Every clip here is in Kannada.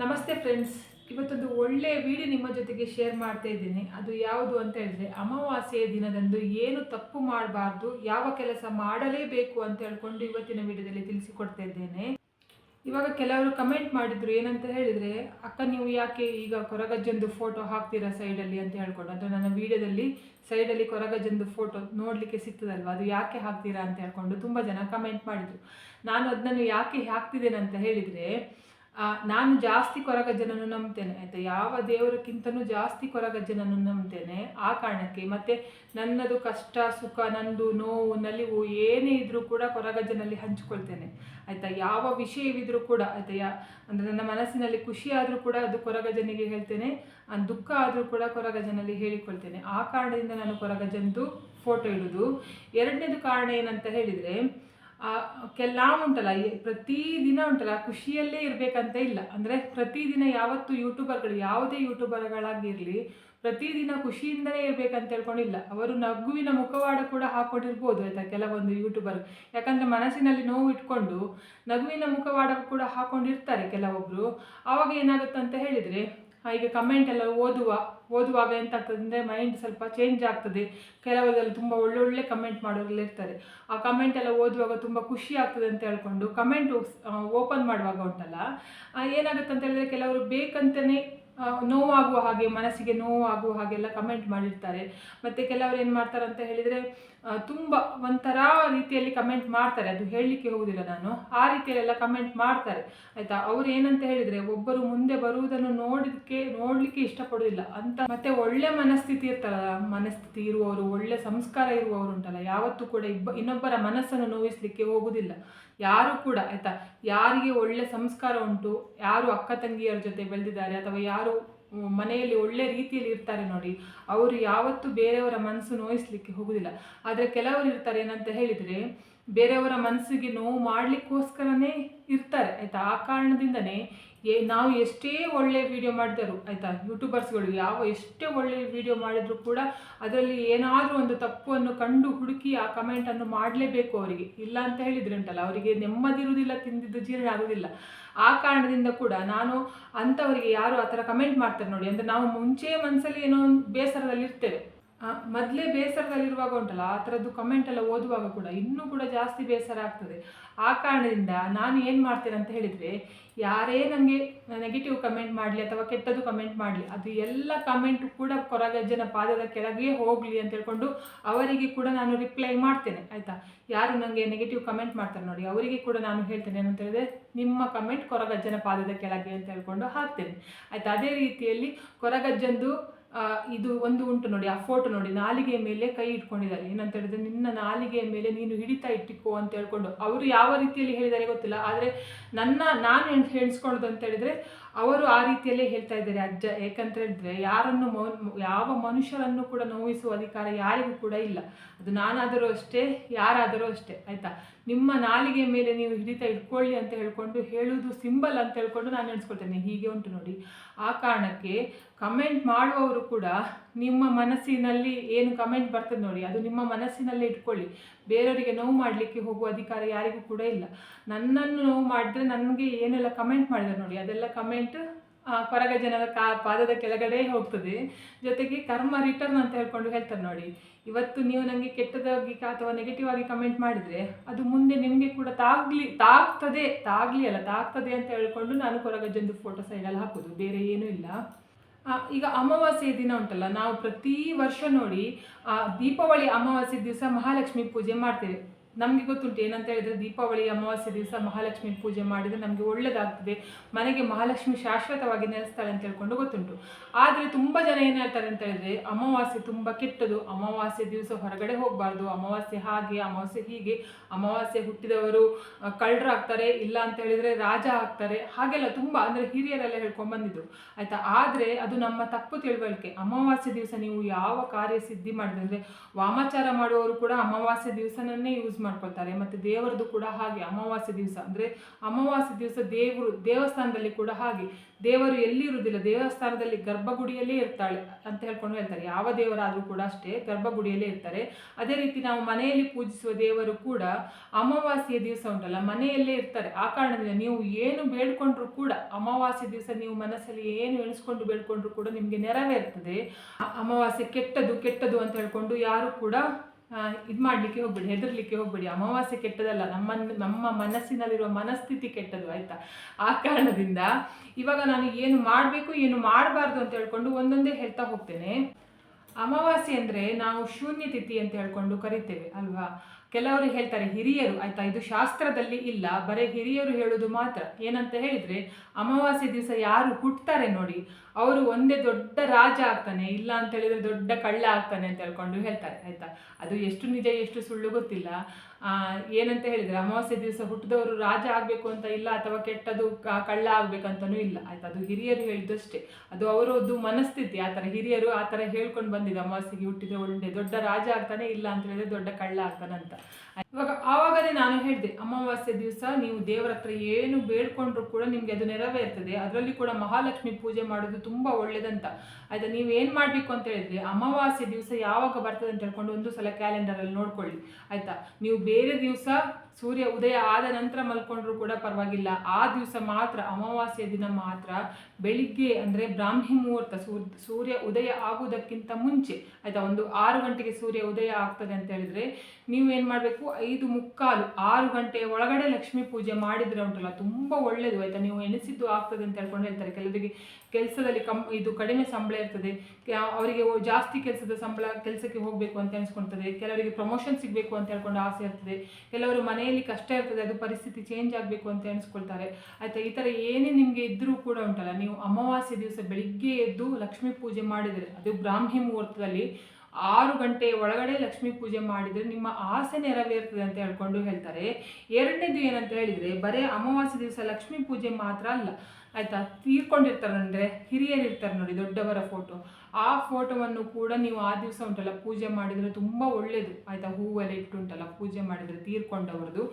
ನಮಸ್ತೆ ಫ್ರೆಂಡ್ಸ್. ಇವತ್ತೊಂದು ಒಳ್ಳೆಯ ವಿಡಿಯೋ ನಿಮ್ಮ ಜೊತೆಗೆ ಶೇರ್ ಮಾಡ್ತಾ ಇದ್ದೀನಿ. ಅದು ಯಾವುದು ಅಂತ ಹೇಳಿದ್ರೆ, ಅಮಾವಾಸ್ಯೆಯ ದಿನದಂದು ಏನು ತಪ್ಪು ಮಾಡಬಾರ್ದು, ಯಾವ ಕೆಲಸ ಮಾಡಲೇಬೇಕು ಅಂತ ಹೇಳ್ಕೊಂಡು ಇವತ್ತಿನ ವಿಡಿಯೋದಲ್ಲಿ ತಿಳಿಸಿಕೊಡ್ತಾ ಇದ್ದೇನೆ. ಇವಾಗ ಕೆಲವರು ಕಮೆಂಟ್ ಮಾಡಿದ್ರು ಏನಂತ ಹೇಳಿದ್ರೆ, ಅಕ್ಕ, ನೀವು ಯಾಕೆ ಈಗ ಕೊರಗಜ್ಜಂದು ಫೋಟೋ ಹಾಕ್ತೀರಾ ಸೈಡಲ್ಲಿ ಅಂತ ಹೇಳ್ಕೊಂಡು. ಅಂದರೆ ನನ್ನ ವಿಡಿಯೋದಲ್ಲಿ ಸೈಡಲ್ಲಿ ಕೊರಗಜ್ಜಂದು ಫೋಟೋ ನೋಡಲಿಕ್ಕೆ ಸಿಗ್ತದಲ್ವ? ಅದು ಯಾಕೆ ಹಾಕ್ತೀರಾ ಅಂತ ಹೇಳ್ಕೊಂಡು ತುಂಬ ಜನ ಕಮೆಂಟ್ ಮಾಡಿದ್ರು. ನಾನು ಅದನ್ನು ಯಾಕೆ ಹಾಕ್ತಿದ್ದೇನೆ ಅಂತ ಹೇಳಿದರೆ ನಾನು ಜಾಸ್ತಿ ಕೊರಗಜ್ಜನನ್ನು ನಂಬ್ತೇನೆ. ಆಯ್ತಾ? ಯಾವ ದೇವರಕ್ಕಿಂತನೂ ಜಾಸ್ತಿ ಕೊರಗಜ್ಜನನ್ನು ನಂಬ್ತೇನೆ. ಆ ಕಾರಣಕ್ಕೆ ಮತ್ತೆ ನನ್ನದು ಕಷ್ಟ, ಸುಖ, ನಂದು ನೋವು, ನಲಿವು ಏನೇ ಇದ್ರೂ ಕೂಡ ಕೊರಗಜ್ಜನಲ್ಲಿ ಹಂಚಿಕೊಳ್ತೇನೆ. ಆಯ್ತಾ? ಯಾವ ವಿಷಯವಿದ್ರೂ ಕೂಡ, ಆಯಿತಾ? ಯಾ, ಅಂದರೆ ನನ್ನ ಮನಸ್ಸಿನಲ್ಲಿ ಖುಷಿ ಆದರೂ ಕೂಡ ಅದು ಕೊರಗಜ್ಜನಿಗೆ ಹೇಳ್ತೇನೆ. ದುಃಖ ಆದರೂ ಕೂಡ ಕೊರಗಜ್ಜನಲ್ಲಿ ಹೇಳಿಕೊಳ್ತೇನೆ. ಆ ಕಾರಣದಿಂದ ನಾನು ಕೊರಗಜ್ಜನದು ಫೋಟೋ ಇಡೋದು. ಎರಡನೇದು ಕಾರಣ ಏನಂತ ಹೇಳಿದರೆ ಕೆಲ ಉಂಟಲ್ಲ ಪ್ರತಿ ಪ್ರತಿದಿನ ಉಂಟಲ್ಲ, ಖುಷಿಯಲ್ಲೇ ಇರಬೇಕಂತ ಇಲ್ಲ. ಅಂದರೆ ಪ್ರತಿದಿನ ಯಾವತ್ತು ಯೂಟ್ಯೂಬರ್ಗಳು, ಯಾವುದೇ ಯೂಟ್ಯೂಬರ್ಗಳಾಗಿರಲಿ, ಪ್ರತಿದಿನ ಖುಷಿಯಿಂದಲೇ ಇರಬೇಕಂತ ಹೇಳ್ಕೊಂಡಿಲ್ಲ ಅವರು ನಗುವಿನ ಮುಖವಾಡ ಕೂಡ ಹಾಕ್ಕೊಂಡಿರ್ಬೋದು ಆಯಿತಾ ಕೆಲವೊಂದು ಯೂಟ್ಯೂಬರ್. ಯಾಕಂದರೆ ಮನಸ್ಸಿನಲ್ಲಿ ನೋವು ಇಟ್ಕೊಂಡು ನಗುವಿನ ಮುಖವಾಡ ಕೂಡ ಹಾಕೊಂಡಿರ್ತಾರೆ ಕೆಲವೊಬ್ಬರು ಆವಾಗ ಏನಾಗುತ್ತೆ ಅಂತ ಹೇಳಿದರೆ ಈಗ ಕಮೆಂಟ್ ಎಲ್ಲ ಓದುವ, ಓದುವಾಗ ಎಂತಾಗ್ತದೆ ಮೈಂಡ್ ಸ್ವಲ್ಪ ಚೇಂಜ್ ಆಗ್ತದೆ. ಕೆಲವರಲ್ಲಿ ತುಂಬ ಒಳ್ಳೊಳ್ಳೆ ಕಮೆಂಟ್ ಮಾಡೋರೆಲ್ಲ ಇರ್ತಾರೆ. ಆ ಕಮೆಂಟ್ ಎಲ್ಲ ಓದುವಾಗ ತುಂಬ ಖುಷಿ ಆಗ್ತದೆ ಅಂತ ಹೇಳ್ಕೊಂಡು ಕಮೆಂಟ್ ಓಪನ್ ಮಾಡುವಾಗ ಉಂಟಲ್ಲ ಏನಾಗುತ್ತೆ ಅಂತ ಹೇಳಿದ್ರೆ ಕೆಲವರು ಬೇಕಂತಲೇ ನೋವಾಗುವ ಹಾಗೆ, ಮನಸ್ಸಿಗೆ ನೋವಾಗುವ ಹಾಗೆಲ್ಲ ಕಮೆಂಟ್ ಮಾಡಿರ್ತಾರೆ. ಮತ್ತು ಕೆಲವರು ಏನು ಮಾಡ್ತಾರೆ ಅಂತ ಹೇಳಿದರೆ ತುಂಬ ಒಂಥರ ರೀತಿಯಲ್ಲಿ ಕಮೆಂಟ್ ಮಾಡ್ತಾರೆ. ಅದು ಹೇಳಲಿಕ್ಕೆ ಹೋಗುದಿಲ್ಲ ನಾನು. ಆ ರೀತಿಯಲ್ಲೆಲ್ಲ ಕಮೆಂಟ್ ಮಾಡ್ತಾರೆ. ಆಯಿತಾ? ಅವ್ರು ಏನಂತ ಹೇಳಿದರೆ, ಒಬ್ಬರು ಮುಂದೆ ಬರುವುದನ್ನು ನೋಡಲಿಕ್ಕೆ ನೋಡಲಿಕ್ಕೆ ಇಷ್ಟಪಡೋದಿಲ್ಲ. ಅಂತ ಮತ್ತೆ ಒಳ್ಳೆ ಮನಸ್ಥಿತಿ ಇರ್ತಾರಲ್ಲ ಮನಸ್ಥಿತಿ ಇರುವವರು, ಒಳ್ಳೆ ಸಂಸ್ಕಾರ ಇರುವವರು ಉಂಟಲ್ಲ, ಯಾವತ್ತೂ ಕೂಡ ಇಬ್ಬ, ಇನ್ನೊಬ್ಬರ ಮನಸ್ಸನ್ನು ನೋವಿಸಲಿಕ್ಕೆ ಹೋಗುದಿಲ್ಲ. ಯಾರು ಕೂಡ, ಆಯಿತಾ? ಯಾರಿಗೆ ಒಳ್ಳೆ ಸಂಸ್ಕಾರ ಉಂಟು, ಯಾರು ಅಕ್ಕ ತಂಗಿಯರ ಜೊತೆ ಬೆಳೆದಿದ್ದಾರೆ, ಅಥವಾ ಯಾರು ಮನೆಯಲ್ಲಿ ಒಳ್ಳೆ ರೀತಿಯಲ್ಲಿ ಇರ್ತಾರೆ ನೋಡಿ. ಅವರು ಯಾವತ್ತೂ ಬೇರೆಯವರ ಮನಸ್ಸು ನೋಯಿಸ್ಲಿಕ್ಕೆ ಹೋಗುದಿಲ್ಲ. ಆದರೆ ಕೆಲವರು ಇರ್ತಾರೆ ಏನಂತ ಹೇಳಿದರೆ, ಬೇರೆಯವರ ಮನಸ್ಸಿಗೆ ನೋವು ಮಾಡಲಿಕ್ಕೋಸ್ಕರನೇ ಇರ್ತಾರೆ, ಆಯಿತಾ? ಆ ಕಾರಣದಿಂದನೇ ಏ ನಾವು ಎಷ್ಟೇ ಒಳ್ಳೆ ವಿಡಿಯೋ ಮಾಡಿದರು, ಆಯಿತಾ? ಯೂಟ್ಯೂಬರ್ಸ್ಗಳು ಯಾವ ಎಷ್ಟೇ ಒಳ್ಳೆ ವಿಡಿಯೋ ಮಾಡಿದರೂ ಕೂಡ ಅದರಲ್ಲಿ ಏನಾದರೂ ಒಂದು ತಪ್ಪನ್ನು ಕಂಡು ಹುಡುಕಿ ಆ ಕಮೆಂಟನ್ನು ಮಾಡಲೇಬೇಕು ಅವರಿಗೆ. ಇಲ್ಲ ಅಂತ ಹೇಳಿದ್ರೆ ಉಂಟಲ್ಲ ಅವರಿಗೆ ನೆಮ್ಮದಿ ನೆಮ್ಮದಿರುವುದಿಲ್ಲ ತಿಂದಿದ್ದು ಜೀರ್ಣ ಆಗುವುದಿಲ್ಲ. ಆ ಕಾರಣದಿಂದ ಕೂಡ ನಾನು ಅಂಥವರಿಗೆ ಯಾರು ಆ ಥರ ಕಮೆಂಟ್ ಮಾಡ್ತಾರೆ ನೋಡಿ, ಅಂದರೆ ನಾವು ಮುಂಚೆ ಮನಸ್ಸಲ್ಲಿ ಏನೋ ಒಂದು ಬೇಸರದಲ್ಲಿ ಇರ್ತೇವೆ ಮೊದಲೇ ಬೇಸರದಲ್ಲಿರುವಾಗ ಉಂಟಲ್ಲ, ಆ ಥರದ್ದು ಕಮೆಂಟ್ ಎಲ್ಲ ಓದುವಾಗ ಕೂಡ ಇನ್ನೂ ಕೂಡ ಜಾಸ್ತಿ ಬೇಸರ ಆಗ್ತದೆ. ಆ ಕಾರಣದಿಂದ ನಾನು ಏನು ಮಾಡ್ತೇನೆ ಅಂತ ಹೇಳಿದರೆ, ಯಾರೇ ನನಗೆ ನೆಗೆಟಿವ್ ಕಮೆಂಟ್ ಮಾಡಲಿ ಅಥವಾ ಕೆಟ್ಟದ್ದು ಕಮೆಂಟ್ ಮಾಡಲಿ, ಅದು ಎಲ್ಲ ಕಮೆಂಟ್ ಕೂಡ ಕೊರಗಜ್ಜನ ಪಾದದ ಕೆಳಗೆ ಹೋಗಲಿ ಅಂತ ಹೇಳ್ಕೊಂಡು ಅವರಿಗೆ ಕೂಡ ನಾನು ರಿಪ್ಲೈ ಮಾಡ್ತೇನೆ, ಆಯಿತಾ? ಯಾರು ನನಗೆ ನೆಗೆಟಿವ್ ಕಮೆಂಟ್ ಮಾಡ್ತಾರೆ ನೋಡಿ, ಅವರಿಗೆ ಕೂಡ ನಾನು ಹೇಳ್ತೇನೆ ಏನಂತ ಹೇಳಿದ್ರೆ, ನಿಮ್ಮ ಕಮೆಂಟ್ ಕೊರಗಜ್ಜನ ಪಾದದ ಕೆಳಗೆ ಅಂತ ಹೇಳ್ಕೊಂಡು ಹಾಕ್ತೇನೆ. ಆಯಿತಾ? ಅದೇ ರೀತಿಯಲ್ಲಿ ಕೊರಗಜ್ಜಂದು ಇದು ಒಂದು ಉಂಟು ನೋಡಿ, ಆ ಫೋಟೋ ನೋಡಿ, ನಾಲಿಗೆಯ ಮೇಲೆ ಕೈ ಇಟ್ಕೊಂಡಿದ್ದಾರೆ. ಏನಂತ ಹೇಳಿದ್ರೆ, ನಿನ್ನ ನಾಲಿಗೆಯ ಮೇಲೆ ನೀನು ಹಿಡಿತಾ ಇಟ್ಟಿಕೋ ಅಂತ ಹೇಳ್ಕೊಂಡು, ಅವರು ಯಾವ ರೀತಿಯಲ್ಲಿ ಹೇಳಿದ್ದಾರೆ ಗೊತ್ತಿಲ್ಲ, ಆದರೆ ನನ್ನ, ನಾನು ಅಂತ ಹೇಳಿದ್ರೆ ಅವರು ಆ ರೀತಿಯಲ್ಲೇ ಹೇಳ್ತಾ ಇದ್ದಾರೆ, ಅಜ್ಜ ಯಾಕಂತ ಹೇಳಿದ್ರೆ ಯಾರನ್ನು ಮೌ- ಯಾವ ಮನುಷ್ಯರನ್ನು ಕೂಡ ನೋವಿಸುವ ಅಧಿಕಾರ ಯಾರಿಗೂ ಕೂಡ ಇಲ್ಲ. ಅದು ನಾನಾದರೂ ಅಷ್ಟೇ, ಯಾರಾದರೂ ಅಷ್ಟೇ, ಆಯಿತಾ? ನಿಮ್ಮ ನಾಲಿಗೆ ಮೇಲೆ ನೀವು ಹಿಡಿತ ಇಟ್ಕೊಳ್ಳಿ ಅಂತ ಹೇಳ್ಕೊಂಡು ಹೇಳುವುದು ಸಿಂಬಲ್ ಅಂತ ಹೇಳ್ಕೊಂಡು ನಾನು ಎಣಿಸ್ಕೊಳ್ತೇನೆ. ಹೀಗೆ ಉಂಟು ನೋಡಿ. ಆ ಕಾರಣಕ್ಕೆ ಕಮೆಂಟ್ ಮಾಡುವವರು ಕೂಡ ನಿಮ್ಮ ಮನಸ್ಸಿನಲ್ಲಿ ಏನು ಕಮೆಂಟ್ ಬರ್ತದೆ ನೋಡಿ, ಅದು ನಿಮ್ಮ ಮನಸ್ಸಿನಲ್ಲೇ ಇಟ್ಕೊಳ್ಳಿ. ಬೇರೆಯವರಿಗೆ ನೋವು ಮಾಡಲಿಕ್ಕೆ ಹೋಗುವ ಅಧಿಕಾರ ಯಾರಿಗೂ ಕೂಡ ಇಲ್ಲ. ನನ್ನನ್ನು ನೋವು ಮಾಡಿದ್ರೆ ನನಗೆ ಏನೆಲ್ಲ ಕಮೆಂಟ್ ಮಾಡಿದ್ದಾರೆ ನೋಡಿ, ಅದೆಲ್ಲ ಕಮೆಂಟ್ ಕೊರಗ ಜನರ ಕಾ, ಪಾದದ ಕೆಳಗಡೆ ಹೋಗ್ತದೆ. ಜೊತೆಗೆ ಕರ್ಮ ರಿಟರ್ನ್ ಅಂತ ಹೇಳ್ಕೊಂಡು ಹೇಳ್ತಾರೆ ನೋಡಿ. ಇವತ್ತು ನೀವು ನನಗೆ ಕೆಟ್ಟದಾಗಿ ಅಥವಾ ನೆಗೆಟಿವ್ ಆಗಿ ಕಮೆಂಟ್ ಮಾಡಿದರೆ ಅದು ಮುಂದೆ ನಿಮಗೆ ಕೂಡ ತಾಗ್ಲಿ, ತಾಗ್ತದೆ, ತಾಗ್ಲಿ ಅಲ್ಲ, ತಾಗ್ತದೆ ಅಂತ ಹೇಳ್ಕೊಂಡು ನಾನು ಕೊರಗಜ್ಜಂದು ಫೋಟೋ ಸೈಡಲ್ಲಿ ಹಾಕೋದು. ಬೇರೆ ಏನೂ ಇಲ್ಲ. ಈಗ ಅಮಾವಾಸ್ಯೆ ದಿನ ಉಂಟಲ್ಲ ನಾವು ಪ್ರತಿ ವರ್ಷ ನೋಡಿ ಆ, ದೀಪಾವಳಿ ಅಮಾವಾಸ್ಯೆ ದಿವಸ ಮಹಾಲಕ್ಷ್ಮಿ ಪೂಜೆ ಮಾಡ್ತೇವೆ. ನಮಗೆ ಗೊತ್ತುಂಟು, ಏನಂತ ಹೇಳಿದ್ರೆ ದೀಪಾವಳಿ, ಅಮಾವಾಸ್ಯೆ ದಿವಸ ಮಹಾಲಕ್ಷ್ಮಿ ಪೂಜೆ ಮಾಡಿದರೆ ನಮಗೆ ಒಳ್ಳೆಯದಾಗ್ತದೆ ಮನೆಗೆ ಮಹಾಲಕ್ಷ್ಮಿ ಶಾಶ್ವತವಾಗಿ ನೆಲೆಸ್ತಾಳೆ ಅಂತ ಹೇಳ್ಕೊಂಡು ಗೊತ್ತುಂಟು. ಆದರೆ ತುಂಬ ಜನ ಏನು ಹೇಳ್ತಾರೆ ಅಂತ ಹೇಳಿದ್ರೆ, ಅಮಾವಾಸ್ಯೆ ತುಂಬ ಕೆಟ್ಟದು. ಅಮಾವಾಸ್ಯೆ ದಿವಸ ಹೊರಗಡೆ ಹೋಗಬಾರ್ದು. ಅಮಾವಾಸ್ಯೆ ಹಾಗೆ, ಅಮಾವಾಸ್ಯೆ ಹೀಗೆ, ಅಮಾವಾಸ್ಯೆ ಹುಟ್ಟಿದವರು ಕಳ್ಳರಾಗ್ತಾರೆ, ಇಲ್ಲ ಅಂತ ಹೇಳಿದ್ರೆ ರಾಜ ಆಗ್ತಾರೆ. ಹಾಗೆಲ್ಲ ತುಂಬ, ಅಂದರೆ ಹಿರಿಯರೆಲ್ಲ ಹೇಳ್ಕೊಂಡು ಬಂದಿದ್ರು. ಆಯ್ತಾ? ಆದರೆ ಅದು ನಮ್ಮ ತಪ್ಪು ತಿಳುವಳಿಕೆ. ಅಮಾವಾಸ್ಯೆ ದಿವಸ ನೀವು ಯಾವ ಕಾರ್ಯ ಸಿದ್ಧಿ ಮಾಡಿದ್ರೆ, ವಾಮಾಚಾರ ಮಾಡುವವರು ಕೂಡ ಅಮಾವಾಸ್ಯೆ ದಿವಸನನ್ನೇ ಯೂಸ್ ಮಾಡ್ಕೊಳ್ತಾರೆ. ಮತ್ತು ದೇವರದು ಕೂಡ ಹಾಗೆ ಅಮಾವಾಸ್ಯೆ ದಿವಸ. ಅಂದರೆ ಅಮಾವಾಸ್ಯೆ ದಿವಸ ದೇವರು ದೇವಸ್ಥಾನದಲ್ಲಿ ಕೂಡ ಹಾಗೆ. ದೇವರು ಎಲ್ಲಿ ಇರುವುದಿಲ್ಲ ದೇವಸ್ಥಾನದಲ್ಲಿ ಗರ್ಭಗುಡಿಯಲ್ಲೇ ಇರ್ತಾಳೆ ಅಂತ ಹೇಳ್ಕೊಂಡು ಹೇಳ್ತಾರೆ. ಯಾವ ದೇವರಾದರೂ ಕೂಡ ಅಷ್ಟೇ ಗರ್ಭಗುಡಿಯಲ್ಲೇ ಇರ್ತಾರೆ. ಅದೇ ರೀತಿ ನಾವು ಮನೆಯಲ್ಲಿ ಪೂಜಿಸುವ ದೇವರು ಕೂಡ ಅಮಾವಾಸ್ಯ ದಿವಸ ಉಂಟಲ್ಲ, ಮನೆಯಲ್ಲೇ ಇರ್ತಾರೆ. ಆ ಕಾರಣದಿಂದ ನೀವು ಏನು ಬೇಡ್ಕೊಂಡ್ರು ಕೂಡ, ಅಮಾವಾಸ್ಯೆ ದಿವಸ ನೀವು ಮನಸ್ಸಲ್ಲಿ ಏನು ಎಣಿಸ್ಕೊಂಡು ಬೇಡ್ಕೊಂಡ್ರು ಕೂಡ ನಿಮಗೆ ನೆರವೇರ್ತದೆ. ಅಮಾವಾಸ್ಯೆ ಕೆಟ್ಟದು ಕೆಟ್ಟದು ಅಂತ ಹೇಳ್ಕೊಂಡು ಯಾರು ಕೂಡ ಇದು ಮಾಡಲಿಕ್ಕೆ ಹೋಗ್ಬೇಡಿ, ಹೆದರ್ಲಿಕ್ಕೆ ಹೋಗ್ಬೇಡಿ. ಅಮಾವಾಸ್ಯೆ ಕೆಟ್ಟದಲ್ಲ ನಮ್ಮ ನಮ್ಮ ಮನಸ್ಸಿನಲ್ಲಿರುವ ಮನಸ್ಥಿತಿ ಕೆಟ್ಟದು, ಆಯಿತಾ? ಆ ಕಾರಣದಿಂದ ಇವಾಗ ನಾನು ಏನು ಮಾಡಬೇಕು, ಏನು ಮಾಡಬಾರ್ದು ಅಂತ ಹೇಳ್ಕೊಂಡು ಒಂದೊಂದೇ ಹೇಳ್ತಾ ಹೋಗ್ತೇನೆ. ಅಮಾವಾಸ್ಯೆ ಅಂದರೆ ನಾವು ಶೂನ್ಯ ತಿಥಿ ಅಂತ ಹೇಳ್ಕೊಂಡು ಕರಿತೇವೆ, ಅಲ್ವಾ? ಕೆಲವರು ಹೇಳ್ತಾರೆ ಹಿರಿಯರು ಆಯ್ತಾ ಇದು ಶಾಸ್ತ್ರದಲ್ಲಿ ಇಲ್ಲ ಬರೀ ಹಿರಿಯರು ಹೇಳೋದು ಮಾತ್ರ. ಏನಂತ ಹೇಳಿದ್ರೆ ಅಮಾವಾಸ್ಯೆ ದಿವಸ ಯಾರು ಹುಟ್ಟುತ್ತಾರೆ ನೋಡಿ ಅವರು ಒಂದೇ ದೊಡ್ಡ ರಾಜ ಆಗ್ತಾನೆ ಇಲ್ಲ ಅಂತ ಹೇಳಿದ್ರೆ ದೊಡ್ಡ ಕಳ್ಳ ಆಗ್ತಾನೆ ಅಂತ ಹೇಳ್ಕೊಂಡು ಹೇಳ್ತಾರೆ ಆಯ್ತಾ? ಅದು ಎಷ್ಟು ನಿಜ ಎಷ್ಟು ಸುಳ್ಳು ಗೊತ್ತಿಲ್ಲ. ಆ, ಏನಂತ ಹೇಳಿದ್ರೆ ಅಮಾವಾಸ್ಯೆ ದಿವಸ ಹುಟ್ಟಿದವರು ರಾಜ ಆಗಬೇಕು ಅಂತ ಇಲ್ಲ ಅಥವಾ ಕೆಟ್ಟದು ಕಳ್ಳ ಆಗಬೇಕಂತನೂ ಇಲ್ಲ ಆಯ್ತಾ? ಅದು ಹಿರಿಯರು ಹೇಳಿದಷ್ಟೇ ಅದು ಅವರದ್ದು ಮನಸ್ಥಿತಿ ಆ ಥರ ಹಿರಿಯರು ಆ ಥರ ಹೇಳ್ಕೊಂಡು ಬಂದಿದೆ ಅಮಾವಾಸ್ಯೆಗೆ ಹುಟ್ಟಿದ ಒಳ್ಳೆ ದೊಡ್ಡ ರಾಜ ಆಗ್ತಾನೆ ಇಲ್ಲ ಅಂತ ಹೇಳಿದ್ರೆ ದೊಡ್ಡ ಕಳ್ಳ ಆಗ್ತಾನೆ ಅಂತ ಇವಾಗ ಆವಾಗನೇ ನಾನು ಹೇಳಿದೆ, ಅಮಾವಾಸ್ಯೆ ದಿವಸ ನೀವು ದೇವರ ಹತ್ರ ಏನು ಬೇಡ್ಕೊಂಡ್ರು ಕೂಡ ನಿಮ್ಗೆ ಅದು ನೆರವೇರ್ತದೆ. ಅದರಲ್ಲಿ ಕೂಡ ಮಹಾಲಕ್ಷ್ಮಿ ಪೂಜೆ ಮಾಡೋದು ತುಂಬಾ ಒಳ್ಳೇದಂತ. ಆಯ್ತಾ, ನೀವು ಏನು ಮಾಡಬೇಕು ಅಂತ ಹೇಳಿದ್ರೆ ಅಮಾವಾಸ್ಯೆ ದಿವಸ ಯಾವಾಗ ಬರ್ತದೆ ಅಂತ ಹೇಳ್ಕೊಂಡು ಒಂದು ಸಲ ಕ್ಯಾಲೆಂಡರ್ ಅಲ್ಲಿ ನೋಡ್ಕೊಳ್ಳಿ. ಆಯ್ತಾ, ನೀವು ಬೇರೆ ದಿವಸ ಸೂರ್ಯ ಉದಯ ಆದ ನಂತರ ಮಲ್ಕೊಂಡ್ರು ಕೂಡ ಪರವಾಗಿಲ್ಲ. ಆ ದಿವಸ ಮಾತ್ರ ಅಮಾವಾಸ್ಯ ದಿನ ಮಾತ್ರ ಬೆಳಿಗ್ಗೆ ಅಂದರೆ ಬ್ರಾಹ್ಮಿ ಮುಹೂರ್ತ ಸೂರ್- ಸೂರ್ಯ ಉದಯ ಆಗುವುದಕ್ಕಿಂತ ಮುಂಚೆ, ಆಯಿತಾ ಒಂದು ಆರು ಗಂಟೆಗೆ ಸೂರ್ಯ ಉದಯ ಆಗ್ತದೆ ಅಂತ ಹೇಳಿದ್ರೆ ನೀವು ಏನು ಮಾಡಬೇಕು? ಐದು ಮುಕ್ಕಾಲು, ಆರು ಗಂಟೆಯ ಒಳಗಡೆ ಲಕ್ಷ್ಮೀ ಪೂಜೆ ಮಾಡಿದ್ರೆ ಉಂಟಲ್ಲ, ತುಂಬ ಒಳ್ಳೆಯದು ಆಯಿತಾ? ನೀವು ಎಣಿಸಿದ್ದು ಆಗ್ತದೆ ಅಂತ ಹೇಳ್ಕೊಂಡು ಹೇಳ್ತಾರೆ. ಕೆಲವರಿಗೆ ಕೆಲಸದಲ್ಲಿ ಕಮ್, ಇದು ಕಡಿಮೆ ಸಂಬಳ ಇರ್ತದೆ. ಅವರಿಗೆ ಜಾಸ್ತಿ ಕೆಲಸದ ಸಂಬಳ ಕೆಲಸಕ್ಕೆ ಹೋಗಬೇಕು ಅಂತ ಅನ್ಸ್ಕೊಳ್ತದೆ ಕೆಲವರಿಗೆ ಪ್ರಮೋಷನ್ ಸಿಗಬೇಕು ಅಂತ ಹೇಳ್ಕೊಂಡು ಆಸೆ ಇರ್ತದೆ. ಕೆಲವರು ಮನೆಯಲ್ಲಿ ಕಷ್ಟ ಇರ್ತದೆ, ಅದು ಪರಿಸ್ಥಿತಿ ಚೇಂಜ್ ಆಗಬೇಕು ಅಂತ ಎಣಿಸ್ಕೊಳ್ತಾರೆ. ಆಯ್ತಾ, ಈ ಥರ ಏನೇ ನಿಮಗೆ ಇದ್ದರೂ ಕೂಡ ಉಂಟಲ್ಲ, ನೀವು ಅಮಾವಾಸ್ಯೆ ದಿವಸ ಬೆಳಿಗ್ಗೆ ಎದ್ದು ಲಕ್ಷ್ಮೀ ಪೂಜೆ ಮಾಡಿದರೆ, ಅದು ಬ್ರಾಹ್ಮಿ ಮುಹೂರ್ತದಲ್ಲಿ ಆರು ಗಂಟೆ ಒಳಗಡೆ ಲಕ್ಷ್ಮೀ ಪೂಜೆ ಮಾಡಿದರೆ ನಿಮ್ಮ ಆಸೆ ನೆರವೇರ್ತದೆ ಅಂತ ಹೇಳ್ಕೊಂಡು ಹೇಳ್ತಾರೆ. ಎರಡನೇದು ಏನಂತ ಹೇಳಿದರೆ, ಬರೇ ಅಮಾವಾಸ್ಯೆ ದಿವಸ ಲಕ್ಷ್ಮೀ ಪೂಜೆ ಮಾತ್ರ ಅಲ್ಲ ಆಯ್ತಾ? ತೀರ್ಕೊಂಡಿರ್ತಾರೆ ಅಂದರೆ ಹಿರಿಯರು ಇರ್ತಾರೆ ನೋಡಿ, ದೊಡ್ಡವರ ಫೋಟೋ ಆ ಫೋಟೋವನ್ನು ಕೂಡ ನೀವು ಆ ದಿವಸ ಉಂಟಲ್ಲ, ಪೂಜೆ ಮಾಡಿದರೆ ತುಂಬ ಒಳ್ಳೆಯದು ಆಯ್ತಾ? ಹೂವೆಲ್ಲ ಇಟ್ಟು ಉಂಟಲ್ಲ, ಪೂಜೆ ಮಾಡಿದರೆ ತೀರ್ಕೊಂಡವರದು.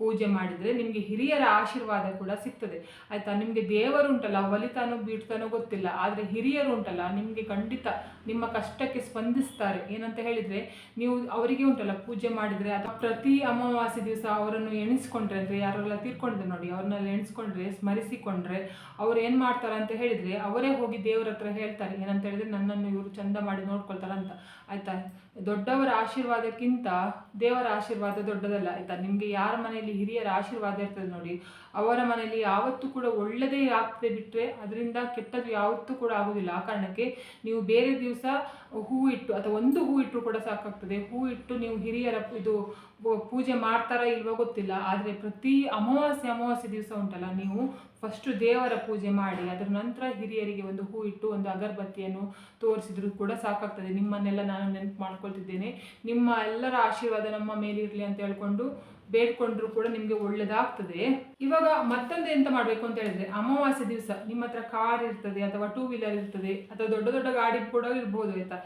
ಪೂಜೆ ಮಾಡಿದರೆ ನಿಮಗೆ ಹಿರಿಯರ ಆಶೀರ್ವಾದ ಕೂಡ ಸಿಗ್ತದೆ. ಆಯಿತಾ? ನಿಮಗೆ ದೇವರು ಉಂಟಲ್ಲ ಒಲಿತಾನೋ ಬೀಡ್ತಾನೋ ಗೊತ್ತಿಲ್ಲ. ಆದರೆ ಹಿರಿಯರು ಉಂಟಲ್ಲ, ನಿಮಗೆ ಖಂಡಿತ ನಿಮ್ಮ ಕಷ್ಟಕ್ಕೆ ಸ್ಪಂದಿಸ್ತಾರೆ. ಏನಂತ ಹೇಳಿದರೆ, ನೀವು ಅವರಿಗೆ ಉಂಟಲ್ಲ, ಪೂಜೆ ಮಾಡಿದರೆ ಅಥವಾ ಪ್ರತಿ ಅಮಾವಾಸ್ಯೆ ದಿವಸ ಅವರನ್ನು ಎಣಿಸ್ಕೊಂಡ್ರೆ, ಅಂದರೆ ಯಾರೆಲ್ಲ ತೀರ್ಕೊಂಡ್ರೆ ನೋಡಿ, ಅವ್ರನ್ನೆಲ್ಲ ಎಣಿಸ್ಕೊಂಡ್ರೆ, ಸ್ಮರಿಸಿಕೊಂಡ್ರೆ, ಅವ್ರು ಏನು ಮಾಡ್ತಾರೆ ಅಂತ ಹೇಳಿದರೆ, ಅವರೇ ಹೋಗಿ ದೇವರ ಹತ್ರ ಹೇಳ್ತಾರೆ. ಏನಂತ ಹೇಳಿದರೆ, ನನ್ನನ್ನು ಇವರು ಚಂದ ಮಾಡಿ ನೋಡ್ಕೊಳ್ತಾರೆ ಅಂತ ಆಯ್ತಾ? ದೊಡ್ಡವರ ಆಶೀರ್ವಾದಕ್ಕಿಂತ ದೇವರ ಆಶೀರ್ವಾದ ದೊಡ್ಡದಲ್ಲ, ಆಯ್ತಾ? ನಿಮಗೆ ಯಾರ ಮನೆಯಲ್ಲಿ ಹಿರಿಯರ ಆಶೀರ್ವಾದ ಇರ್ತದೆ ನೋಡಿ. ಅವರ ಮನೆಯಲ್ಲಿ ಯಾವತ್ತೂ ಕೂಡ ಒಳ್ಳೆಯದೇ ಆಗ್ತದೆ ಬಿಟ್ಟರೆ ಅದರಿಂದ ಕೆಟ್ಟದ್ದು ಯಾವತ್ತೂ ಕೂಡ ಆಗೋದಿಲ್ಲ ಆ ಕಾರಣಕ್ಕೆ ನೀವು ಬೇರೆ ದಿವಸ ಹೂ ಇಟ್ಟು ಅಥವಾ ಒಂದು ಹೂ ಇಟ್ಟರು ಕೂಡ ಸಾಕಾಗ್ತದೆ. ಹೂ ಇಟ್ಟು ನೀವು ಹಿರಿಯರ ಇದು ಪೂಜೆ ಮಾಡ್ತಾರಾ ಇಲ್ವೋ ಗೊತ್ತಿಲ್ಲ. ಆದರೆ ಪ್ರತಿ ಅಮಾವಾಸ್ಯೆ ಅಮಾವಾಸ್ಯೆ ದಿವಸ ಉಂಟಲ್ಲ, ನೀವು ಫಸ್ಟು ದೇವರ ಪೂಜೆ ಮಾಡಿ, ಅದರ ನಂತರ ಹಿರಿಯರಿಗೆ ಒಂದು ಹೂ ಇಟ್ಟು ಒಂದು ಅಗರಬತ್ತಿಯನ್ನು ತೋರಿಸಿದ್ರು ಕೂಡ ಸಾಕಾಗ್ತದೆ. ನಿಮ್ಮನ್ನೆಲ್ಲ ನಾನು ನೆನಪು ಮಾಡ್ಕೊಳ್ತಿದ್ದೇನೆ. ನಿಮ್ಮ ಎಲ್ಲರ ಆಶೀರ್ವಾದ ನಮ್ಮ ಮೇಲಿರಲಿ ಅಂತ ಹೇಳ್ಕೊಂಡು ಬೇಡ್ಕೊಂಡ್ರು ಕೂಡ ನಿಮಗೆ ಒಳ್ಳೇದಾಗ್ತದೆ. ಇವಾಗ ಮತ್ತೊಂದು ಎಂತ ಮಾಡಬೇಕು ಅಂತ ಹೇಳಿದ್ರೆ ಅಮಾವಾಸ್ಯೆ ದಿವಸ ನಿಮ್ಮ ಹತ್ರ ಕಾರ್ ಇರ್ತದೆ ಅಥವಾ ಟೂ ವೀಲರ್ ಇರ್ತದೆ ಅಥವಾ ದೊಡ್ಡ ದೊಡ್ಡ ಗಾಡಿ ಕೂಡ ಇರ್ಬೋದು ಆಯ್ತಾ?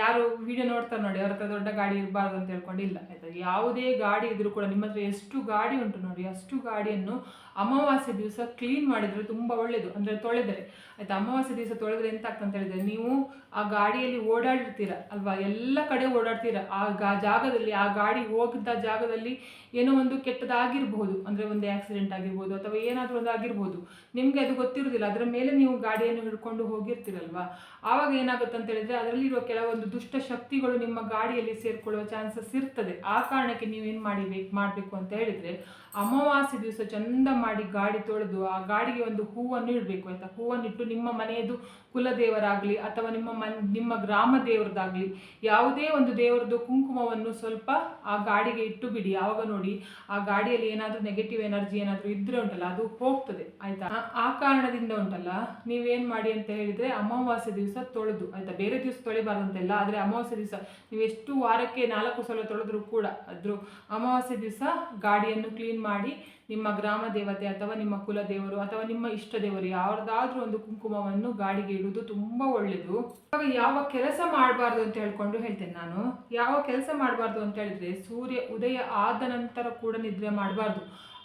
ಯಾರು ವಿಡಿಯೋ ನೋಡ್ತಾರೆ ನೋಡಿ, ಅವ್ರ ಹತ್ರ ದೊಡ್ಡ ಗಾಡಿ ಇರಬಾರ್ದು ಅಂತ ಹೇಳ್ಕೊಂಡು ಇಲ್ಲ, ಆಯ್ತಾ? ಯಾವುದೇ ಗಾಡಿ ಇದ್ರೂ ಕೂಡ ನಿಮ್ಮ ಹತ್ರ ಎಷ್ಟು ಗಾಡಿ ಉಂಟು ನೋಡಿ, ಅಷ್ಟು ಗಾಡಿಯನ್ನು ಅಮಾವಾಸ್ಯೆ ದಿವಸ ಕ್ಲೀನ್ ಮಾಡಿದರೆ ತುಂಬ ಒಳ್ಳೆಯದು ಅಂದರೆ ತೊಳೆದರೆ. ಆಯ್ತಾ, ಅಮಾವಾಸ್ಯ ದಿವಸ ತೊಳೆದ್ರೆ ಎಂತ ಅಂತ ಹೇಳಿದ್ರೆ, ನೀವು ಆ ಗಾಡಿಯಲ್ಲಿ ಓಡಾಡಿರ್ತೀರ, ಅಲ್ವಾ? ಎಲ್ಲ ಕಡೆ ಓಡಾಡ್ತೀರ. ಆ ಗಾ, ಜಾಗದಲ್ಲಿ, ಆ ಗಾಡಿ ಹೋಗಿದ್ದ ಜಾಗದಲ್ಲಿ ಏನೋ ಒಂದು ಕೆಟ್ಟದಾಗಿರ್ಬೋದು ಅಂದರೆ ಒಂದು ಆಕ್ಸಿಡೆಂಟ್ ಆಗಿರ್ಬೋದು, ಅಥವಾ ಏನಾದರೂ ಒಂದು ಆಗಿರ್ಬೋದು. ನಿಮಗೆ ಅದು ಗೊತ್ತಿರೋದಿಲ್ಲ. ಅದರ ಮೇಲೆ ನೀವು ಗಾಡಿಯನ್ನು ಹಿಡ್ಕೊಂಡು ಹೋಗಿರ್ತೀರಲ್ವಾ? ಆವಾಗ ಏನಾಗುತ್ತೆ ಅಂತ ಹೇಳಿದ್ರೆ, ಅದರಲ್ಲಿರುವ ಕೆಲವೊಂದು ದುಷ್ಟ ಶಕ್ತಿಗಳು ನಿಮ್ಮ ಗಾಡಿಯಲ್ಲಿ ಸೇರ್ಕೊಳ್ಳುವ ಚಾನ್ಸಸ್ ಇರ್ತದೆ. ಆ ಕಾರಣಕ್ಕೆ ನೀವೇನು ಮಾಡಿಬೇಕು ಮಾಡಬೇಕು ಅಂತ ಹೇಳಿದರೆ, ಅಮಾವಾಸ್ಯೆ ದಿವಸ ಚಂದ ಮಾಡಿ ಗಾಡಿ ತೊಳೆದು ಆ ಗಾಡಿಗೆ ಒಂದು ಹೂವನ್ನು ಇಡಬೇಕು. ಆಯ್ತಾ? ಹೂವನ್ನಿಟ್ಟು ನಿಮ್ಮ ಮನೆಯದು ಕುಲದೇವರಾಗಲಿ ಅಥವಾ ನಿಮ್ಮ ಮನ್, ನಿಮ್ಮ ಗ್ರಾಮ ದೇವರದಾಗಲಿ ಯಾವುದೇ ಒಂದು ದೇವರದ್ದು ಕುಂಕುಮವನ್ನು ಸ್ವಲ್ಪ ಆ ಗಾಡಿಗೆ ಇಟ್ಟು ಬಿಡಿ. ಯಾವಾಗ ನೋಡಿ, ಆ ಗಾಡಿಯಲ್ಲಿ ಏನಾದರೂ ನೆಗೆಟಿವ್ ಎನರ್ಜಿ ಏನಾದರೂ ಇದ್ರೆ ಉಂಟಲ್ಲ, ಅದು ಹೋಗ್ತದೆ, ಆಯ್ತಾ? ಆ- ಕಾರಣದಿಂದ ಉಂಟಲ್ಲ, ನೀವೇನು ಮಾಡಿ ಅಂತ ಹೇಳಿದರೆ ಅಮಾವಾಸ್ಯೆ ದಿವಸ ತೊಳೆದು, ಆಯ್ತಾ? ಬೇರೆ ದಿವಸ ತೊಳಿಬಾರ್ದು ಆದರೆ ಅಮಾವಾಸ್ಯೆ ದಿವಸ ನೀವು ಎಷ್ಟು ವಾರಕ್ಕೆ ನಾಲ್ಕು ಸಲ ತೊಳೆದ್ರೂ ಕೂಡ ಅದ್ರ ಅಮಾವಾಸ್ಯೆ ದಿವಸ ಗಾಡಿಯನ್ನು ಕ್ಲೀನ್ ಮಾಡಿ ನಿಮ್ಮ ಗ್ರಾಮ ದೇವತೆ ಅಥವಾ ನಿಮ್ಮ ಕುಲ ದೇವರು ಅಥವಾ ನಿಮ್ಮ ಇಷ್ಟ ದೇವರು ಯಾವ್ದಾದ್ರೂ ಒಂದು ಕುಂಕುಮವನ್ನು ಗಾಡಿಗೆ ಇಡುವುದು ತುಂಬ ಒಳ್ಳೆಯದು ಇವಾಗ ಯಾವ ಕೆಲಸ ಮಾಡಬಾರ್ದು ಅಂತ ಹೇಳ್ಕೊಂಡು ಹೇಳ್ತೇನೆ ನಾನು. ಯಾವ ಕೆಲಸ ಮಾಡಬಾರ್ದು ಅಂತ ಹೇಳಿದ್ರೆ ಸೂರ್ಯ ಉದಯ ಆದ ನಂತರ ಕೂಡ ನಿದ್ರೆ ಮಾಡಬಾರ್ದು.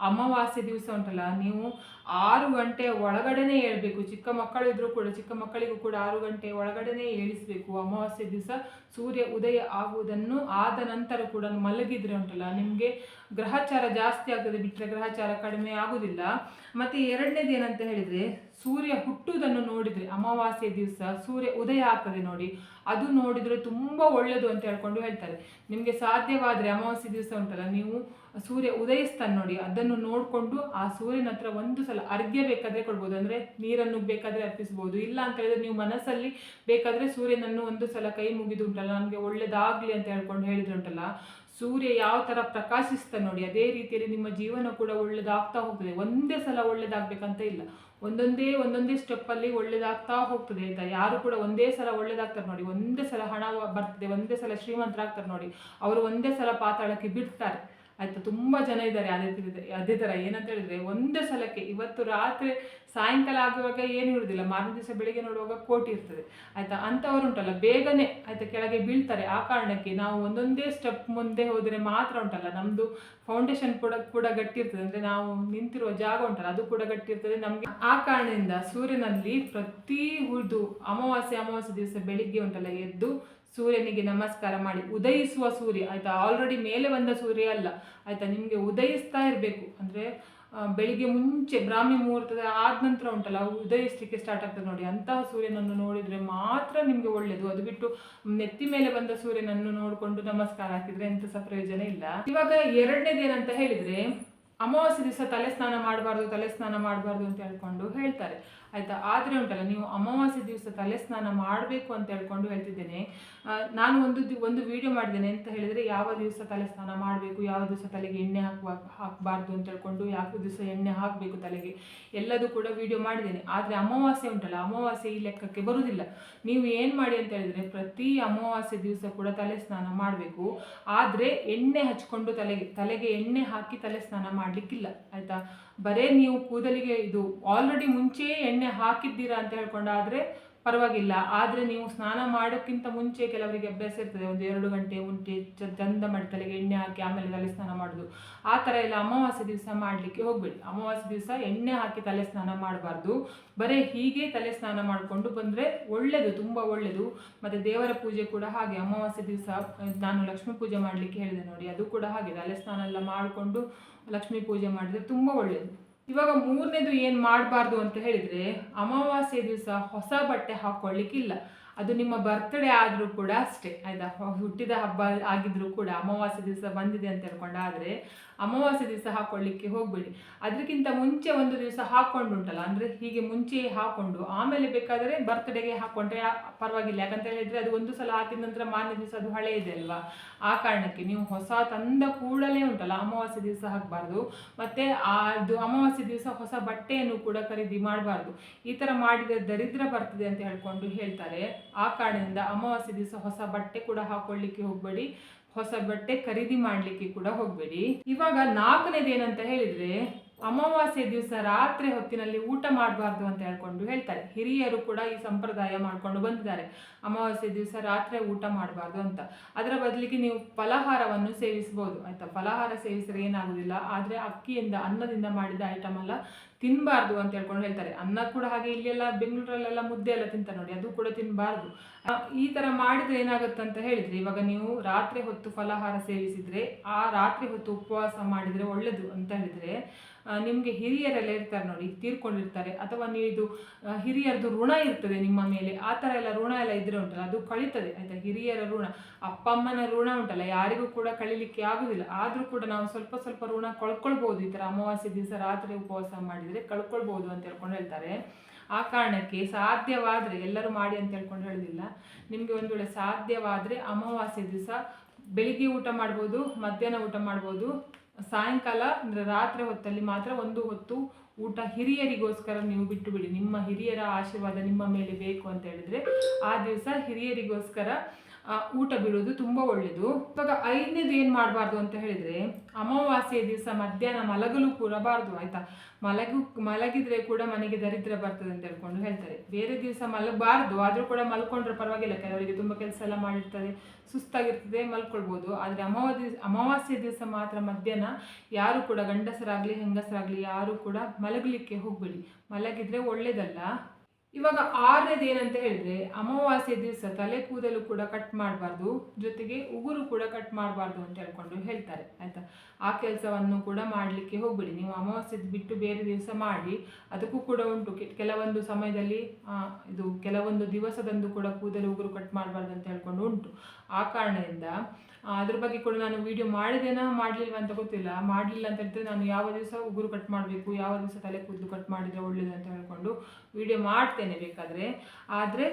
ಅಮಾವಾಸ್ಯೆ ದಿವಸ ಉಂಟಲ್ಲ, ನೀವು ಆರು ಗಂಟೆ ಒಳಗಡೆನೇ ಹೇಳ್ಬೇಕು. ಚಿಕ್ಕ ಮಕ್ಕಳು ಇದ್ರೂ ಕೂಡ, ಚಿಕ್ಕ ಮಕ್ಕಳಿಗೂ ಕೂಡ ಆರು ಗಂಟೆ ಒಳಗಡೆನೇ ಏಳಿಸಬೇಕು ಅಮಾವಾಸ್ಯೆ ದಿವಸ ಸೂರ್ಯ ಉದಯ ಆಗುವುದನ್ನು ಆದ ನಂತರ ಕೂಡ ಮಲಗಿದ್ರೆ ಉಂಟಲ್ಲ, ನಿಮಗೆ ಗ್ರಹಚಾರ ಜಾಸ್ತಿ ಆಗದೆ ಬಿಟ್ಟರೆ ಗ್ರಹಚಾರ ಕಡಿಮೆ ಆಗುವುದಿಲ್ಲ ಮತ್ತು ಎರಡನೇದು ಏನಂತ ಹೇಳಿದರೆ ಸೂರ್ಯ ಹುಟ್ಟುವುದನ್ನು ನೋಡಿದರೆ ಅಮಾವಾಸ್ಯ ದಿವಸ ಸೂರ್ಯ ಉದಯ ಆಗ್ತದೆ ನೋಡಿ. ಅದು ನೋಡಿದರೆ ತುಂಬ ಒಳ್ಳೆಯದು ಅಂತ ಹೇಳ್ಕೊಂಡು ಹೇಳ್ತಾರೆ. ನಿಮಗೆ ಸಾಧ್ಯವಾದರೆ ಅಮಾವಾಸ್ಯ ದಿವಸ ಉಂಟಲ್ಲ, ನೀವು ಸೂರ್ಯ ಉದಯಿಸ್ತಾನೆ ನೋಡಿ. ಅದನ್ನು ನೋಡಿಕೊಂಡು ಆ ಸೂರ್ಯನ ಹತ್ರ ಒಂದು ಸಲ ಅರ್ಘ್ಯ ಬೇಕಾದರೆ ಕೊಡ್ಬೋದು. ಅಂದರೆ ನೀರನ್ನು ಬೇಕಾದರೆ ಅರ್ಪಿಸ್ಬೋದು. ಇಲ್ಲ ಅಂತ ಹೇಳಿದ್ರೆ ನೀವು ಮನಸ್ಸಲ್ಲಿ ಬೇಕಾದರೆ ಸೂರ್ಯನನ್ನು ಒಂದು ಸಲ ಕೈ ಮುಗಿದು ಉಂಟಲ್ಲ ನನಗೆ ಒಳ್ಳೇದಾಗಲಿ ಅಂತ ಹೇಳ್ಕೊಂಡು ಹೇಳಿದ್ರು ಉಂಟಲ್ಲ ಸೂರ್ಯ ಯಾವ ಥರ ಪ್ರಕಾಶಿಸ್ತಾ ನೋಡಿ, ಅದೇ ರೀತಿಯಲ್ಲಿ ನಿಮ್ಮ ಜೀವನ ಕೂಡ ಒಳ್ಳೇದಾಗ್ತಾ ಹೋಗ್ತದೆ. ಒಂದೇ ಸಲ ಒಳ್ಳೇದಾಗಬೇಕಂತ ಇಲ್ಲ. ಒಂದೊಂದೇ ಒಂದೊಂದೇ ಸ್ಟೆಪ್ಪಲ್ಲಿ ಒಳ್ಳೇದಾಗ್ತಾ ಹೋಗ್ತದೆ ಅಂತ. ಯಾರು ಕೂಡ ಒಂದೇ ಸಲ ಒಳ್ಳೇದಾಗ್ತಾರೆ ನೋಡಿ. ಒಂದೇ ಸಲ ಹಣ ಬರ್ತದೆ, ಒಂದೇ ಸಲ ಶ್ರೀಮಂತರಾಗ್ತಾರೆ ನೋಡಿ. ಅವರು ಒಂದೇ ಸಲ ಪಾತಾಳಕ್ಕೆ ಬಿಡ್ತಾರೆ. ಆಯ್ತಾ, ತುಂಬ ಜನ ಇದ್ದಾರೆ ಅದೇ ತರ ಅದೇ ಥರ. ಏನಂತ ಹೇಳಿದ್ರೆ, ಒಂದೇ ಸಲಕ್ಕೆ ಇವತ್ತು ರಾತ್ರಿ ಸಾಯಂಕಾಲ ಆಗುವಾಗ ಏನು ಇರುವುದಿಲ್ಲ ಮಾರನೇ ದಿವಸ ಬೆಳಿಗ್ಗೆ ನೋಡುವಾಗ ಕೋಟಿ ಇರ್ತದೆ. ಆಯ್ತಾ ಅಂಥವ್ರು ಉಂಟಲ್ಲ ಬೇಗನೆ ಆಯ್ತಾ ಕೆಳಗೆ ಬೀಳ್ತಾರೆ. ಆ ಕಾರಣಕ್ಕೆ ನಾವು ಒಂದೊಂದೇ ಸ್ಟೆಪ್ ಮುಂದೆ ಹೋದರೆ ಮಾತ್ರ ಉಂಟಲ್ಲ ನಮ್ಮದು ಫೌಂಡೇಶನ್ ಕೂಡ ಕೂಡ ಗಟ್ಟಿ ಇರ್ತದೆ. ಅಂದರೆ ನಾವು ನಿಂತಿರುವ ಜಾಗ ಉಂಟಲ್ಲ, ಅದು ಕೂಡ ಗಟ್ಟಿ ಇರ್ತದೆ ನಮಗೆ. ಆ ಕಾರಣದಿಂದ ಸೂರ್ಯನಲ್ಲಿ ಪ್ರತಿ ಉಳಿದು ಅಮಾವಾಸ್ಯೆ ಅಮಾವಾಸ್ಯೆ ದಿವಸ ಬೆಳಿಗ್ಗೆ ಉಂಟಲ್ಲ ಎದ್ದು ಸೂರ್ಯನಿಗೆ ನಮಸ್ಕಾರ ಮಾಡಿ ಉದಯಿಸುವ ಸೂರ್ಯ, ಆಯ್ತಾ? ಆಲ್ರೆಡಿ ಮೇಲೆ ಬಂದ ಸೂರ್ಯ ಅಲ್ಲ. ಆಯ್ತಾ? ನಿಮಗೆ ಉದಯಿಸ್ತಾ ಇರಬೇಕು. ಅಂದರೆ ಬೆಳಿಗ್ಗೆ ಮುಂಚೆ, ಬ್ರಾಹ್ಮಿ ಮುಹೂರ್ತದ ಆದ ನಂತರ ಉಂಟಲ್ಲ ಉದಯಿಸ್ಲಿಕ್ಕೆ ಸ್ಟಾರ್ಟ್ ಆಗ್ತದೆ ನೋಡಿ. ಅಂತಹ ಸೂರ್ಯನನ್ನು ನೋಡಿದರೆ ಮಾತ್ರ ನಿಮಗೆ ಒಳ್ಳೆಯದು ಅದು ಬಿಟ್ಟು ನೆತ್ತಿ ಮೇಲೆ ಬಂದ ಸೂರ್ಯನನ್ನು ನೋಡಿಕೊಂಡು ನಮಸ್ಕಾರ ಹಾಕಿದ್ರೆ ಎಂತ ಸಹ ಪ್ರಯೋಜನ ಇಲ್ಲ. ಇವಾಗ ಎರಡನೇದು ಏನಂತ ಹೇಳಿದ್ರೆ, ಅಮಾವಾಸ್ಯೆ ದಿವಸ ತಲೆ ಸ್ನಾನ ಮಾಡಬಾರ್ದು, ತಲೆ ಸ್ನಾನ ಮಾಡಬಾರ್ದು ಅಂತ ಹೇಳ್ಕೊಂಡು ಹೇಳ್ತಾರೆ. ಆಯ್ತಾ? ಆದರೆ ಉಂಟಲ್ಲ, ನೀವು ಅಮಾವಾಸ್ಯೆ ದಿವಸ ತಲೆ ಸ್ನಾನ ಮಾಡಬೇಕು ಅಂತ ಹೇಳ್ಕೊಂಡು ಹೇಳ್ತಿದ್ದೇನೆ. ನಾನು ಒಂದು ಒಂದು ವಿಡಿಯೋ ಮಾಡಿದ್ದೇನೆ. ಅಂತ ಹೇಳಿದರೆ, ಯಾವ ದಿವಸ ತಲೆ ಸ್ನಾನ ಮಾಡಬೇಕು, ಯಾವ ದಿವಸ ತಲೆಗೆ ಎಣ್ಣೆ ಹಾಕುವ, ಹಾಕಬಾರ್ದು ಅಂತ ಹೇಳ್ಕೊಂಡು ಯಾವ ದಿವಸ ಎಣ್ಣೆ ಹಾಕಬೇಕು ತಲೆಗೆ, ಎಲ್ಲದೂ ಕೂಡ ವಿಡಿಯೋ ಮಾಡಿದ್ದೇನೆ. ಆದರೆ ಅಮಾವಾಸ್ಯೆ ಉಂಟಲ್ಲ, ಅಮಾವಾಸ್ಯೆ ಈ ಲೆಕ್ಕಕ್ಕೆ ಬರುವುದಿಲ್ಲ ನೀವು ಏನು ಮಾಡಿ ಅಂತ ಹೇಳಿದರೆ, ಪ್ರತಿ ಅಮಾವಾಸ್ಯೆ ದಿವಸ ಕೂಡ ತಲೆ ಸ್ನಾನ ಮಾಡಬೇಕು. ಆದರೆ ಎಣ್ಣೆ ಹಚ್ಕೊಂಡು ತಲೆಗೆ ತಲೆಗೆ ಎಣ್ಣೆ ಹಾಕಿ ತಲೆ ಸ್ನಾನ ಮಾಡಲಿಕ್ಕಿಲ್ಲ, ಆಯಿತಾ? ಬರೇ ನೀವು ಕೂದಲಿಗೆ ಇದು ಆಲ್ರೆಡಿ ಮುಂಚೆಯೇ ಎಣ್ಣೆ ಹಾಕಿದ್ದೀರಾ ಅಂತ ಹೇಳ್ಕೊಂಡಾದ್ರೆ ಪರವಾಗಿಲ್ಲ. ಆದರೆ ನೀವು ಸ್ನಾನ ಮಾಡೋಕ್ಕಿಂತ ಮುಂಚೆ ಕೆಲವರಿಗೆ ಅಭ್ಯಾಸ ಇರ್ತದೆ. ಒಂದು ಎರಡು ಗಂಟೆ ಮುಂಚೆ ಚಂದ ಮಾಡಿ ತಲೆಗೆ ಎಣ್ಣೆ ಹಾಕಿ ಆಮೇಲೆ ತಲೆ ಸ್ನಾನ ಮಾಡೋದು. ಆ ಥರ ಎಲ್ಲ ಅಮಾವಾಸ್ಯೆ ದಿವಸ ಮಾಡಲಿಕ್ಕೆ ಹೋಗಬೇಡಿ. ಅಮಾವಾಸ್ಯೆ ದಿವಸ ಎಣ್ಣೆ ಹಾಕಿ ತಲೆ ಸ್ನಾನ ಮಾಡಬಾರ್ದು. ಬರೀ ಹೀಗೆ ತಲೆ ಸ್ನಾನ ಮಾಡಿಕೊಂಡು ಬಂದರೆ ಒಳ್ಳೆಯದು ತುಂಬ ಒಳ್ಳೆಯದು ಮತ್ತು ದೇವರ ಪೂಜೆ ಕೂಡ ಹಾಗೆ. ಅಮಾವಾಸ್ಯೆ ದಿವಸ ನಾನು ಲಕ್ಷ್ಮೀ ಪೂಜೆ ಮಾಡಲಿಕ್ಕೆ ಹೇಳಿದೆ ನೋಡಿ. ಅದು ಕೂಡ ಹಾಗೆ. ತಲೆ ಸ್ನಾನ ಎಲ್ಲ ಮಾಡಿಕೊಂಡು ಲಕ್ಷ್ಮೀ ಪೂಜೆ ಮಾಡಿದರೆ ತುಂಬ ಒಳ್ಳೆಯದು ಇವಾಗ ಮೂರನೇದು ಏನು ಮಾಡಬಾರ್ದು ಅಂತ ಹೇಳಿದರೆ ಅಮಾವಾಸ್ಯೆ ದಿವಸ ಹೊಸ ಬಟ್ಟೆ ಹಾಕ್ಕೊಳ್ಳಿಕ್ಕಿಲ್ಲ ಅದು ನಿಮ್ಮ ಬರ್ತ್ಡೇ ಆದರೂ ಕೂಡ ಅಷ್ಟೇ, ಆಯಿತಾ? ಹುಟ್ಟಿದ ಹಬ್ಬ ಆಗಿದ್ರೂ ಕೂಡ ಅಮಾವಾಸ್ಯೆ ದಿವಸ ಬಂದಿದೆ ಅಂತ ಹೇಳ್ಕೊಂಡಾದರೆ ಅಮಾವಾಸ್ಯೆ ದಿವಸ ಹಾಕೊಳ್ಳಿಕ್ಕೆ ಹೋಗಬೇಡಿ. ಅದಕ್ಕಿಂತ ಮುಂಚೆ ಒಂದು ದಿವಸ ಹಾಕ್ಕೊಂಡುಂಟಲ್ಲ ಅಂದರೆ ಹೀಗೆ ಮುಂಚೆಯೇ ಹಾಕ್ಕೊಂಡು ಆಮೇಲೆ ಬೇಕಾದರೆ ಬರ್ತ್ಡೇಗೆ ಹಾಕ್ಕೊಂಡ್ರೆ ಪರವಾಗಿಲ್ಲ. ಯಾಕಂತ ಹೇಳಿದರೆ ಅದು ಒಂದು ಸಲ ಹಾಕಿದ ನಂತರ ಮಾರನೇ ದಿವಸ ಅದು ಹಳೆ ಇದೆ ಅಲ್ವಾ? ಆ ಕಾರಣಕ್ಕೆ ನೀವು ಹೊಸ ತಂದ ಕೂಡಲೇ ಉಂಟಲ್ಲ, ಅಮಾವಾಸ್ಯೆ ದಿವಸ ಹಾಕಬಾರ್ದು. ಮತ್ತು ಅದು ಅಮಾವಾಸ್ಯೆ ದಿವಸ ಹೊಸ ಬಟ್ಟೆಯನ್ನು ಕೂಡ ಖರೀದಿ ಮಾಡಬಾರ್ದು. ಈ ಥರ ಮಾಡಿದರೆ ದರಿದ್ರ ಬರ್ತದೆ ಅಂತ ಹೇಳ್ಕೊಂಡು ಹೇಳ್ತಾರೆ. ಆ ಕಾರಣದಿಂದ ಅಮಾವಾಸ್ಯೆ ದಿವಸ ಹೊಸ ಬಟ್ಟೆ ಕೂಡ ಹಾಕೊಳ್ಳಿಕ್ಕೆ ಹೋಗಬೇಡಿ. ಹೊಸ ಬಟ್ಟೆ ಖರೀದಿ ಮಾಡಲಿಕ್ಕೆ ಕೂಡ ಹೋಗಬೇಡಿ. ಇವಾಗ ನಾಲ್ಕನೇದು ಏನಂತ ಹೇಳಿದ್ರೆ, ಅಮಾವಾಸ್ಯೆ ದಿವಸ ರಾತ್ರಿ ಹೊತ್ತಿನಲ್ಲಿ ಊಟ ಮಾಡಬಾರ್ದು ಅಂತ ಹೇಳ್ಕೊಂಡು ಹೇಳ್ತಾರೆ. ಹಿರಿಯರು ಕೂಡ ಈ ಸಂಪ್ರದಾಯ ಮಾಡ್ಕೊಂಡು ಬಂದಿದ್ದಾರೆ. ಅಮಾವಾಸ್ಯೆ ದಿವಸ ರಾತ್ರಿ ಊಟ ಮಾಡಬಾರ್ದು ಅಂತ. ಅದರ ಬದಲಿಗೆ ನೀವು ಫಲಹಾರವನ್ನು ಸೇವಿಸ್ಬೋದು ಆಯ್ತಾ? ಫಲಹಾರ ಸೇವಿಸಿದ್ರೆ ಏನಾಗೋದಿಲ್ಲ. ಆದರೆ ಅಕ್ಕಿಯಿಂದ ಅನ್ನದಿಂದ ಮಾಡಿದ ಐಟಮ್ ಎಲ್ಲ ತಿನ್ನಬಾರ್ದು ಅಂತ ಹೇಳ್ಕೊಂಡು ಹೇಳ್ತಾರೆ. ಅನ್ನ ಕೂಡ ಹಾಗೆ ಇಲ್ಲೆಲ್ಲ ಬೆಂಗಳೂರಲ್ಲೆಲ್ಲ ಮುದ್ದೆ ಎಲ್ಲ ತಿಂತಾರೆ ನೋಡಿ, ಅದು ಕೂಡ ತಿನ್ನಬಾರ್ದು ಈ ಥರ ಮಾಡಿದ್ರೆ ಏನಾಗುತ್ತೆ ಅಂತ ಹೇಳಿದರೆ, ಇವಾಗ ನೀವು ರಾತ್ರಿ ಹೊತ್ತು ಫಲಾಹಾರ ಸೇವಿಸಿದರೆ, ಆ ರಾತ್ರಿ ಹೊತ್ತು ಉಪವಾಸ ಮಾಡಿದರೆ ಒಳ್ಳೆಯದು ಅಂತ ಹೇಳಿದರೆ ನಿಮಗೆ ಹಿರಿಯರೆಲ್ಲ ಇರ್ತಾರೆ ನೋಡಿ, ತೀರ್ಕೊಂಡಿರ್ತಾರೆ. ಅಥವಾ ನೀವು ಇದು ಹಿರಿಯರದು ಋಣ ಇರ್ತದೆ ನಿಮ್ಮ ಮೇಲೆ, ಆ ಥರ ಎಲ್ಲ ಋಣ ಎಲ್ಲ ಇದ್ರೆ ಉಂಟಲ್ಲ, ಅದು ಕಳೀತದೆ, ಆಯ್ತಾ? ಹಿರಿಯರ ಋಣ. ಅಪ್ಪ ಅಮ್ಮನ ಋಣ ಉಂಟಲ್ಲ, ಯಾರಿಗೂ ಕೂಡ ಕಳೀಲಿಕ್ಕೆ ಆಗುದಿಲ್ಲ. ಆದರೂ ಕೂಡ ನಾವು ಸ್ವಲ್ಪ ಸ್ವಲ್ಪ ಋಣ ಕಳ್ಕೊಳ್ಬೋದು ಈ ಥರ ಅಮಾವಾಸ್ಯೆ ದಿವಸ ರಾತ್ರಿ ಉಪವಾಸ ಮಾಡಿದರೆ ಕಳ್ಕೊಳ್ಬೋದು ಅಂತ ಹೇಳ್ಕೊಂಡು ಹೇಳ್ತಾರೆ. ಆ ಕಾರಣಕ್ಕೆ ಸಾಧ್ಯವಾದರೆ, ಎಲ್ಲರೂ ಮಾಡಿ ಅಂತ ಹೇಳ್ಕೊಂಡು ಹೇಳೋದಿಲ್ಲ ನಿಮಗೆ ಒಂದು ವೇಳೆ ಸಾಧ್ಯವಾದರೆ ಅಮಾವಾಸ್ಯೆ ದಿವಸ ಬೆಳಿಗ್ಗೆ ಊಟ ಮಾಡ್ಬೋದು, ಮಧ್ಯಾಹ್ನ ಊಟ ಮಾಡ್ಬೋದು, ಸಾಯಂಕಾಲ ಅಂದರೆ ರಾತ್ರಿ ಹೊತ್ತಲ್ಲಿ ಮಾತ್ರ ಒಂದು ಹೊತ್ತು ಊಟ ಹಿರಿಯರಿಗೋಸ್ಕರ ನೀವು ಬಿಟ್ಟು ಬಿಡಿ ನಿಮ್ಮ ಹಿರಿಯರ ಆಶೀರ್ವಾದ ನಿಮ್ಮ ಮೇಲೆ ಬೇಕು ಅಂತ ಹೇಳಿದರೆ ಆ ದಿವಸ ಹಿರಿಯರಿಗೋಸ್ಕರ ಊಟ ಬಿಡೋದು ತುಂಬ ಒಳ್ಳೆಯದು ಇವಾಗ ಐದನೇದು ಏನು ಮಾಡಬಾರ್ದು ಅಂತ ಹೇಳಿದರೆ ಅಮಾವಾಸ್ಯೆ ದಿವಸ ಮಧ್ಯಾಹ್ನ ಮಲಗಲು ಕೂರಬಾರ್ದು ಆಯಿತಾ? ಮಲಗು, ಮಲಗಿದರೆ ಕೂಡ ಮನೆಗೆ ದರಿದ್ರ ಬರ್ತದೆ ಅಂತ ಹೇಳ್ಕೊಂಡು ಹೇಳ್ತಾರೆ. ಬೇರೆ ದಿವಸ ಮಲಗಬಾರ್ದು, ಆದರೂ ಕೂಡ ಮಲ್ಕೊಂಡ್ರೆ ಪರವಾಗಿಲ್ಲ. ಕೆಲವರಿಗೆ ತುಂಬ ಕೆಲಸ ಎಲ್ಲ ಮಾಡಿರ್ತಾರೆ ಸುಸ್ತಾಗಿರ್ತದೆ, ಮಲ್ಕೊಳ್ಬೋದು. ಆದರೆ ಅಮಾವಾಸ್ಯ ಅಮಾವಾಸ್ಯೆ ದಿವಸ ಮಾತ್ರ ಮಧ್ಯಾಹ್ನ ಯಾರು ಕೂಡ ಗಂಡಸರಾಗಲಿ, ಹೆಂಗಸರಾಗಲಿ ಯಾರು ಕೂಡ ಮಲಗಲಿಕ್ಕೆ ಹೋಗಬೇಡಿ. ಮಲಗಿದರೆ ಒಳ್ಳೇದಲ್ಲ. ಇವಾಗ ಆರನೇದು ಏನಂತ ಹೇಳಿದ್ರೆ ಅಮಾವಾಸ್ಯೆ ದಿವಸ ತಲೆ ಕೂದಲು ಕೂಡ ಕಟ್ ಮಾಡಬಾರ್ದು, ಜೊತೆಗೆ ಉಗುರು ಕೂಡ ಕಟ್ ಮಾಡಬಾರ್ದು ಅಂತ ಹೇಳ್ಕೊಂಡು ಹೇಳ್ತಾರೆ, ಆಯ್ತಾ? ಆ ಕೆಲಸವನ್ನು ಕೂಡ ಮಾಡಲಿಕ್ಕೆ ಹೋಗ್ಬೇಡಿ. ನೀವು ಅಮಾವಾಸ್ಯೆ ಬಿಟ್ಟು ಬೇರೆ ದಿವಸ ಮಾಡಿ, ಅದಕ್ಕೂ ಕೂಡ ಉಂಟು. ಕೆಲವೊಂದು ಸಮಯದಲ್ಲಿ ಇದು ಕೆಲವೊಂದು ದಿವಸದಂದು ಕೂಡ ಕೂದಲು ಉಗುರು ಕಟ್ ಮಾಡಬಾರ್ದು ಅಂತ ಹೇಳ್ಕೊಂಡು ಉಂಟು. ಆ ಕಾರಣದಿಂದ. ಅದ್ರ ಬಗ್ಗೆ ಕೂಡ ನಾನು ವಿಡಿಯೋ ಮಾಡಿದೇನಾ ಮಾಡಲಿಲ್ವ ಅಂತ ಗೊತ್ತಿಲ್ಲ. ಮಾಡಲಿಲ್ಲ ಅಂತ ಹೇಳಿದ್ರೆ ನಾನು ಯಾವ ದಿವಸ ಉಗುರು ಕಟ್ ಮಾಡಬೇಕು? ಯಾವ ದಿವಸ ತಲೆ ಕೂದಲು ಕಟ್ ಮಾಡಿದರೆ ಒಳ್ಳೇದು ಅಂತ ಹೇಳ್ಕೊಂಡು ವಿಡಿಯೋ ಮಾಡ್ತೇನೆ ಬೇಕಾದರೆ. ಆದರೆ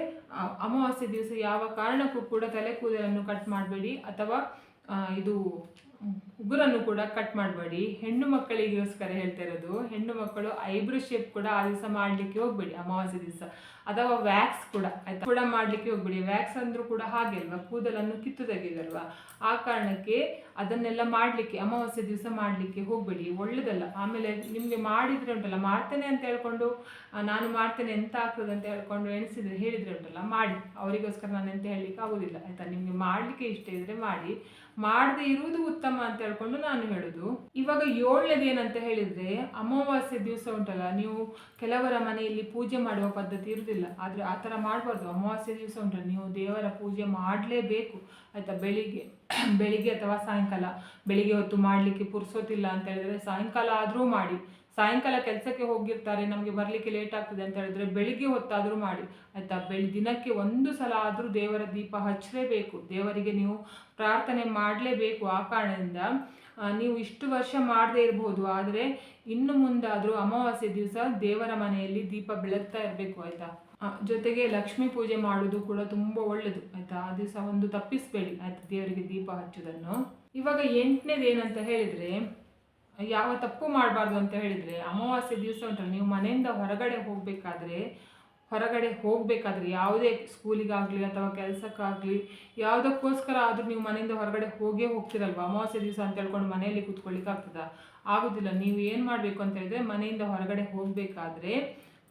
ಅಮಾವಾಸ್ಯೆ ದಿವಸ ಯಾವ ಕಾರಣಕ್ಕೂ ಕೂಡ ತಲೆ ಕೂದಲನ್ನು ಕಟ್ ಮಾಡಬೇಡಿ ಅಥವಾ ಇದು ಉಗುರನ್ನು ಕೂಡ ಕಟ್ ಮಾಡಬೇಡಿ. ಹೆಣ್ಣು ಮಕ್ಕಳಿಗೋಸ್ಕರ ಹೇಳ್ತಾ ಇರೋದು, ಹೆಣ್ಣು ಮಕ್ಕಳು ಐಬ್ರೋ ಶೇಪ್ ಕೂಡ ಆ ದಿವಸ ಮಾಡಲಿಕ್ಕೆ ಹೋಗ್ಬೇಡಿ, ಅಮಾವಾಸ್ಯೆ ದಿವಸ. ಅಥವಾ ವ್ಯಾಕ್ಸ್ ಕೂಡ, ಆಯ್ತಾ? ಕೂಡ ಮಾಡಲಿಕ್ಕೆ ಹೋಗ್ಬೇಡಿ. ವ್ಯಾಕ್ಸ್ ಅಂದ್ರೂ ಕೂಡ ಹಾಗೆ ಅಲ್ವಾ? ಕೂದಲನ್ನು ಕಿತ್ತು ಆ ಕಾರಣಕ್ಕೆ ಅದನ್ನೆಲ್ಲ ಮಾಡಲಿಕ್ಕೆ, ಅಮಾವಾಸ್ಯೆ ದಿವಸ ಮಾಡಲಿಕ್ಕೆ ಹೋಗಬೇಡಿ. ಒಳ್ಳೇದಲ್ಲ. ಆಮೇಲೆ ನಿಮಗೆ ಮಾಡಿದ್ರೆ ಉಂಟಲ್ಲ, ಮಾಡ್ತೇನೆ ಅಂತ ಹೇಳ್ಕೊಂಡು ನಾನು ಮಾಡ್ತೇನೆ ಎಂತ ಆಗ್ತದೆ ಅಂತ ಹೇಳ್ಕೊಂಡು ಎಣಿಸಿದ್ರೆ ಹೇಳಿದರೆ ಉಂಟಲ್ಲ, ಮಾಡಿ. ಅವರಿಗೋಸ್ಕರ ನಾನು ಎಂತ ಹೇಳಲಿಕ್ಕೆ ಆಗೋದಿಲ್ಲ, ಆಯ್ತಾ? ನಿಮಗೆ ಮಾಡಲಿಕ್ಕೆ ಇಷ್ಟ ಇದ್ರೆ ಮಾಡಿ. ಮಾಡದೇ ಇರುವುದು ಉತ್ತಮ ಅಂತ ಹೇಳ್ಕೊಂಡು ನಾನು ಹೇಳುದು. ಇವಾಗ ಏಳನೇದು ಏನಂತ ಹೇಳಿದ್ರೆ, ಅಮಾವಾಸ್ಯೆ ದಿವಸ ಉಂಟಲ್ಲ, ನೀವು ಕೆಲವರ ಮನೆಯಲ್ಲಿ ಪೂಜೆ ಮಾಡುವ ಪದ್ಧತಿ ಇರುವುದಿಲ್ಲ ಆದರೆ ಆ ಥರ ಮಾಡಬಾರ್ದು. ಅಮಾವಾಸ್ಯೆ ದಿವಸ ಉಂಟಲ್ಲ, ನೀವು ದೇವರ ಪೂಜೆ ಮಾಡಲೇಬೇಕು. ಆಯ್ತಾ, ಬೆಳಿಗ್ಗೆ ಬೆಳಿಗ್ಗೆ ಅಥವಾ ಸಾಯಂಕಾಲ. ಬೆಳಿಗ್ಗೆ ಹೊತ್ತು ಮಾಡಲಿಕ್ಕೆ ಪುರ್ಸೋತಿಲ್ಲ ಅಂತ ಹೇಳಿದ್ರೆ ಸಾಯಂಕಾಲ ಆದರೂ ಮಾಡಿ. ಸಾಯಂಕಾಲ ಕೆಲಸಕ್ಕೆ ಹೋಗಿರ್ತಾರೆ, ನಮಗೆ ಬರಲಿಕ್ಕೆ ಲೇಟ್ ಆಗ್ತದೆ ಅಂತ ಹೇಳಿದ್ರೆ ಬೆಳಿಗ್ಗೆ ಹೊತ್ತಾದರೂ ಮಾಡಿ. ಆಯ್ತಾ, ಬೆಳಿ ದಿನಕ್ಕೆ ಒಂದು ಸಲ ಆದರೂ ದೇವರ ದೀಪ ಹಚ್ಚಲೇಬೇಕು ದೇವರಿಗೆ ನೀವು ಪ್ರಾರ್ಥನೆ ಮಾಡಲೇಬೇಕು ಆ ಕಾರಣದಿಂದ. ನೀವು ಇಷ್ಟು ವರ್ಷ ಮಾಡದೇ ಇರಬಹುದು ಆದರೆ ಇನ್ನು ಮುಂದಾದರೂ ಅಮಾವಾಸ್ಯೆ ದಿವಸ ದೇವರ ಮನೆಯಲ್ಲಿ ದೀಪ ಬೆಳಗ್ತಾ ಇರಬೇಕು, ಆಯಿತಾ? ಜೊತೆಗೆ ಲಕ್ಷ್ಮೀ ಪೂಜೆ ಮಾಡೋದು ಕೂಡ ತುಂಬ ಒಳ್ಳೆಯದು ಆಯಿತಾ? ಆ ದಿವಸ ಒಂದು ತಪ್ಪಿಸಬೇಡಿ, ಆಯ್ತಾ? ದೇವರಿಗೆ ದೀಪ ಹಚ್ಚೋದನ್ನು. ಇವಾಗ ಎಂಟನೇದು ಏನಂತ ಹೇಳಿದರೆ, ಯಾವ ತಪ್ಪು ಮಾಡಬಾರ್ದು ಅಂತ ಹೇಳಿದರೆ, ಅಮಾವಾಸ್ಯೆ ದಿವಸ ಉಂಟು ನೀವು ಮನೆಯಿಂದ ಹೊರಗಡೆ ಹೋಗಬೇಕಾದ್ರೆ ಹೊರಗಡೆ ಹೋಗಬೇಕಾದ್ರೆ ಯಾವುದೇ ಸ್ಕೂಲಿಗಾಗಲಿ ಅಥವಾ ಕೆಲಸಕ್ಕಾಗಲಿ ಯಾವುದಕ್ಕೋಸ್ಕರ ಆದರೂ ನೀವು ಮನೆಯಿಂದ ಹೊರಗಡೆ ಹೋಗೇ ಹೋಗ್ತಿರಲ್ವ? ಅಮಾವಾಸ್ಯೆ ದಿವಸ ಅಂತ ಹೇಳ್ಕೊಂಡು ಮನೆಯಲ್ಲಿ ಕೂತ್ಕೊಳ್ಳಿಕ್ಕೆ ಆಗ್ತದ? ಆಗೋದಿಲ್ಲ. ನೀವು ಏನು ಮಾಡಬೇಕು ಅಂತ ಹೇಳಿದ್ರೆ ಮನೆಯಿಂದ ಹೊರಗಡೆ ಹೋಗಬೇಕಾದ್ರೆ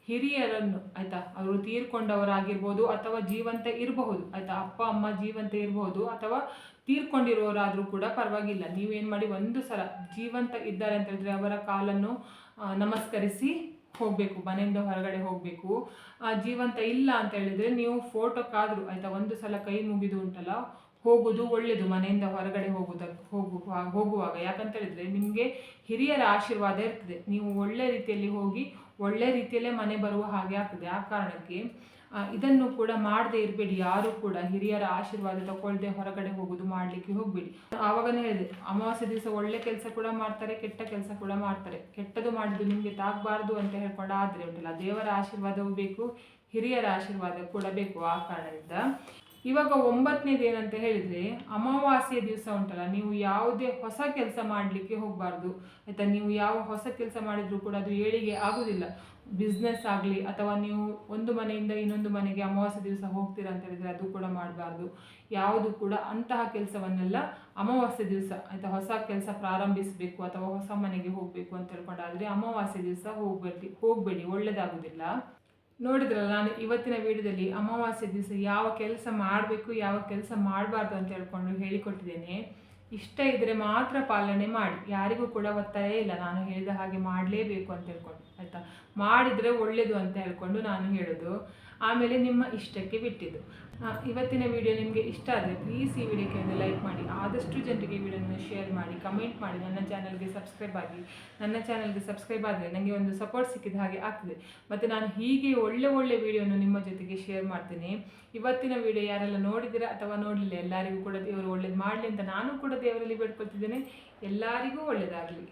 ಹಿರಿಯರನ್ನು, ಆಯಿತಾ, ಅವರು ತೀರ್ಕೊಂಡವರಾಗಿರ್ಬೋದು ಅಥವಾ ಜೀವಂತ ಇರಬಹುದು. ಆಯಿತಾ, ಅಪ್ಪ, ಅಮ್ಮ ಜೀವಂತ ಇರಬಹುದು ಅಥವಾ ತೀರ್ಕೊಂಡಿರೋರಾದರೂ ಕೂಡ ಪರವಾಗಿಲ್ಲ. ನೀವೇನು ಮಾಡಿ ಒಂದು ಸಲ ಜೀವಂತ ಇದ್ದಾರೆ ಅಂತ ಹೇಳಿದ್ರೆ ಅವರ ಕಾಲನ್ನು ನಮಸ್ಕರಿಸಿ ಹೋಗಬೇಕು ಮನೆಯಿಂದ ಹೊರಗಡೆ ಹೋಗಬೇಕು. ಜೀವಂತ ಇಲ್ಲ ಅಂತ ಹೇಳಿದ್ರೆ ನೀವು ಫೋಟೋಕ್ಕಾದರೂ ಆಯಿತಾ ಒಂದು ಸಲ ಕೈ ಮುಗಿದು ಉಂಟಲ್ಲ ಹೋಗೋದು ಒಳ್ಳೆಯದು ಮನೆಯಿಂದ ಹೊರಗಡೆ ಹೋಗೋದಕ್ಕೆ ಹೋಗುವ ಹೋಗುವಾಗ. ಯಾಕಂತ ಹೇಳಿದ್ರೆ ನಿಮಗೆ ಹಿರಿಯರ ಆಶೀರ್ವಾದ ಇರ್ತದೆ. ನೀವು ಒಳ್ಳೆ ರೀತಿಯಲ್ಲಿ ಹೋಗಿ ಒಳ್ಳೆ ರೀತಿಯಲ್ಲೇ ಮನೆ ಬರುವ ಹಾಗೆ ಆಗ್ತದೆ. ಆ ಕಾರಣಕ್ಕೆ ಆ, ಇದನ್ನು ಕೂಡ ಮಾಡದೇ ಇರಬೇಡಿ. ಯಾರು ಕೂಡ ಹಿರಿಯರ ಆಶೀರ್ವಾದ ತಗೊಳ್ಳದೆ ಹೊರಗಡೆ ಹೋಗೋದು ಮಾಡಲಿಕ್ಕೆ ಹೋಗಬೇಡಿ. ಆವಾಗನೇ ಹೇಳಿದೆ, ಅಮಾವಾಸ್ಯೆ ದಿವಸ ಒಳ್ಳೆ ಕೆಲಸ ಕೂಡ ಮಾಡ್ತಾರೆ, ಕೆಟ್ಟ ಕೆಲಸ ಕೂಡ ಮಾಡ್ತಾರೆ. ಕೆಟ್ಟದು ಮಾಡಿದ್ದು ನಿಮಗೆ ತಾಗಬಾರ್ದು ಅಂತ ಹೇಳ್ಕೊಂಡು ಆದರೆ ಉಂಟಲ್ಲ, ದೇವರ ಆಶೀರ್ವಾದವೂ ಬೇಕು, ಹಿರಿಯರ ಆಶೀರ್ವಾದ ಕೂಡ ಬೇಕು ಆ ಕಾರಣದಿಂದ. ಇವಾಗ ಒಂಬತ್ತನೇದು ಏನಂತ ಹೇಳಿದರೆ, ಅಮಾವಾಸ್ಯೆ ದಿವಸ ಉಂಟಲ್ಲ, ನೀವು ಯಾವುದೇ ಹೊಸ ಕೆಲಸ ಮಾಡಲಿಕ್ಕೆ ಹೋಗಬಾರ್ದು. ಆಯಿತಾ, ನೀವು ಯಾವ ಹೊಸ ಕೆಲಸ ಮಾಡಿದರೂ ಕೂಡ ಅದು ಏಳಿಗೆ ಆಗೋದಿಲ್ಲ. ಬಿಸ್ನೆಸ್ ಆಗಲಿ ಅಥವಾ ನೀವು ಒಂದು ಮನೆಯಿಂದ ಇನ್ನೊಂದು ಮನೆಗೆ ಅಮಾವಾಸ್ಯೆ ದಿವಸ ಹೋಗ್ತೀರಾ ಅಂತ ಹೇಳಿದರೆ ಅದು ಕೂಡ ಮಾಡಬಾರ್ದು. ಯಾವುದು ಕೂಡ ಅಂತಹ ಕೆಲಸವನ್ನೆಲ್ಲ ಅಮಾವಾಸ್ಯೆ ದಿವಸ ಆಯಿತಾ ಹೊಸ ಕೆಲಸ ಪ್ರಾರಂಭಿಸಬೇಕು ಅಥವಾ ಹೊಸ ಮನೆಗೆ ಹೋಗಬೇಕು ಅಂತ ಹೇಳ್ಕೊಂಡಾದರೆ ಅಮಾವಾಸ್ಯೆ ದಿವಸ ಹೋಗಬೇಡಿ ಹೋಗಬೇಡಿ ಒಳ್ಳೆಯದಾಗೋದಿಲ್ಲ ನೋಡಿದ್ರಲ್ಲ, ನಾನು ಇವತ್ತಿನ ವಿಡಿಯೋದಲ್ಲಿ ಅಮಾವಾಸ್ಯೆ ದಿವಸ ಯಾವ ಕೆಲಸ ಮಾಡಬೇಕು, ಯಾವ ಕೆಲಸ ಮಾಡಬಾರ್ದು ಅಂತ ಹೇಳ್ಕೊಂಡು ಹೇಳಿಕೊಟ್ಟಿದ್ದೇನೆ. ಇಷ್ಟ ಇದ್ದರೆ ಮಾತ್ರ ಪಾಲನೆ ಮಾಡಿ. ಯಾರಿಗೂ ಕೂಡ ಒತ್ತಾಯ ಇಲ್ಲ, ನಾನು ಹೇಳಿದ ಹಾಗೆ ಮಾಡಲೇಬೇಕು ಅಂತ ಹೇಳ್ಕೊಂಡು, ಆಯಿತಾ? ಮಾಡಿದರೆ ಒಳ್ಳೆಯದು ಅಂತ ಹೇಳ್ಕೊಂಡು ನಾನು ಹೇಳೋದು. ಆಮೇಲೆ ನಿಮ್ಮ ಇಷ್ಟಕ್ಕೆ ಬಿಟ್ಟಿದ್ದು. ಇವತ್ತಿನ ವಿಡಿಯೋ ನಿಮಗೆ ಇಷ್ಟ ಆದರೆ ಪ್ಲೀಸ್ ಈ ವಿಡಿಯೋಕ್ಕೆ ಒಂದು ಲೈಕ್ ಮಾಡಿ. ಆದಷ್ಟು ಜನರಿಗೆ ಈ ವಿಡಿಯೋನ ಶೇರ್ ಮಾಡಿ ಕಮೆಂಟ್ ಮಾಡಿ. ನನ್ನ ಚಾನಲ್ಗೆ ಸಬ್ಸ್ಕ್ರೈಬ್ ಆಗಿ. ನನ್ನ ಚಾನಲ್ಗೆ ಸಬ್ಸ್ಕ್ರೈಬ್ ಆದರೆ ನನಗೆ ಒಂದು ಸಪೋರ್ಟ್ ಸಿಕ್ಕಿದ ಹಾಗೆ ಆಗ್ತದೆ. ಮತ್ತು ನಾನು ಹೀಗೆ ಒಳ್ಳೆ ಒಳ್ಳೆ ವಿಡಿಯೋನ ನಿಮ್ಮ ಜೊತೆಗೆ ಶೇರ್ ಮಾಡ್ತೀನಿ. ಇವತ್ತಿನ ವಿಡಿಯೋ ಯಾರೆಲ್ಲ ನೋಡಿದಿರ ಅಥವಾ ನೋಡಲಿಲ್ಲ ಎಲ್ಲರಿಗೂ ಕೂಡ ದೇವರು ಒಳ್ಳೇದು ಮಾಡಲಿ ಅಂತ ನಾನು ಕೂಡ ದೇವರಲ್ಲಿ ಬೇಡ್ಕೊಳ್ತಿದ್ದೇನೆ. ಎಲ್ಲರಿಗೂ ಒಳ್ಳೆಯದಾಗಲಿ